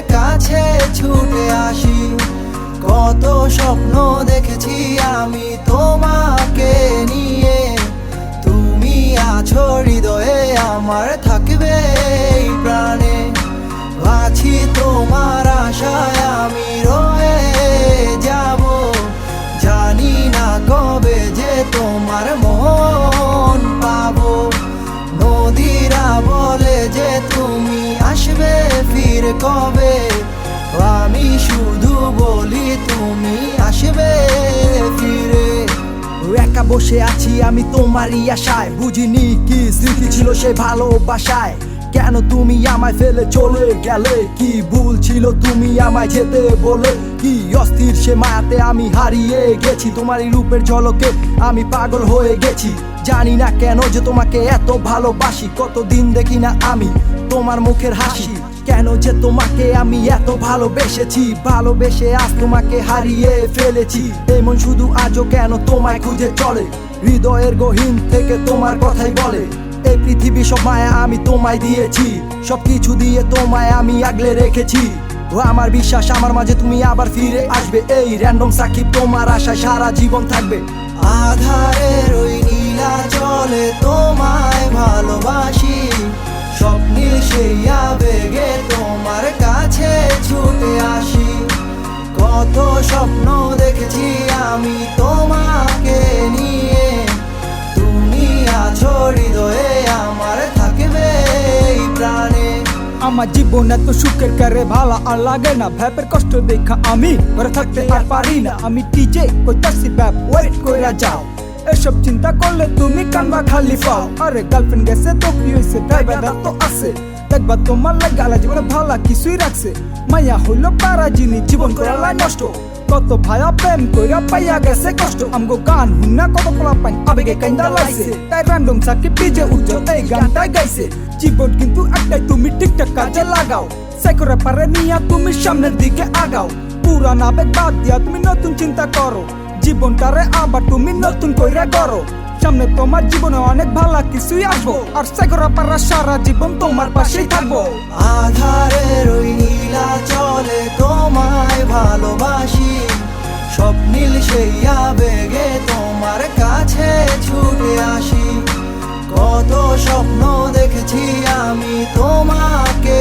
কাছে ছুটে আসি। কত স্বপ্ন দেখেছি আমি তোমাকে নিয়ে। তুমি আছো হৃদয়ে, আমার থাকবে প্রাণে। আছি তোমার আশায় আমি রয়ে যাব। জানি না কবে যে তোমার মন পাবো। নদীরা বলে যে তুমি আসবে, ফির কবে? আমি শুধু বলি তুমি আসবে, ফিরে। একা বসে আছি আমি তোমারই আশায়। বুঝিনি কি স্মৃতি ছিল সে ভালোবাসায়। কেন তুমি আমায় ফেলে চলে গেলে? কি ভুল ছিল তুমি আমায় যেতে বলে? কি অস্থির সে মায়াতে আমি হারিয়ে গেছি? তোমারই রূপের ঝলকে আমি পাগল হয়ে গেছি। জানি না কেন যে তোমাকে এত ভালোবাসি। কতদিন দেখি না আমি তোমার মুখের হাসি। কেন যে তোমাকে আমি এত ভালোবেসেছি? ভালোবেসে আজ তোমাকে হারিয়ে ফেলেছি। এমন শুধু আজও কেন তোমায় খুঁজে চলে? হৃদয়ের গহীন থেকে তোমার কথাই বলে। এই পৃথিবী সব মায়া আমি তোমায় দিয়েছি। সব কিছু দিয়ে তোমায় আমি আগলে রেখেছি। আমার বিশ্বাস, আমার মাঝে তুমি আবার ফিরে আসবে। এই র্যান্ডম সাকিব তোমার আশায় সারা জীবন থাকবে। আধারের ওই নীলা জলে তোমায় ভালোবাসি। স্বপ্নীল সেই আবেগে তোমার কাছে ছুটে আসি। কত স্বপ্ন দেখেছি আমি তোমাকে আমার জীবন এত সুখের কারে ভালো আর লাগে না। ভ্যাপের কষ্ট দেখা আমি, ঘরে থাকতে আর পারি না। আমি টিজে কইতাছি ব্যাপ ওয়েট কইরা যাও। এসব চিন্তা করলে তুমি কানবা খালি পাও। আরে গার্লফ্রেন্ড গেছে তো কি হয়েছে তাই ড্রাইভার তো আছে। দেখবা তোমার লাগে আলা জীবনে ভালো কিছুই রাখছে। মায়া হইল পারা জিনিস জীবন করালা নষ্ট। কত ভায়া প্রেম কইরা পাইয়া গেছে কষ্ট। আমগো গান হুন্না কত পোলা পাইন আবেগে কাইন্দা লাইছে। তাই র্যান্ডম সাকি পিজে উজ্জ্বল এই গানটা গাইছে। জীবন কিন্তু একটাই, তুমি ঠিকঠাক কাজে লাগাও। সেকরে পারে নিয়া তুমি সামনের দিকে আগাও। পুরান আবেগ বাদ দিয়া তুমি নতুন চিন্তা করো। জীবনটারে আবার তুমি নতুন কইরা করো সামনে তোমার জীবনে অনেক ভালো কিছুই আসব। আর সেকরা পারা সারা জীবন তোমার পাশেই থাকব। আধারে রইলা চলে তোমায় ভালোবাসি। স্বপ্নীল সেই আবেগে তোমার কাছে ছুটে আসি। কত স্বপ্ন দেখেছি আমি তোমাকে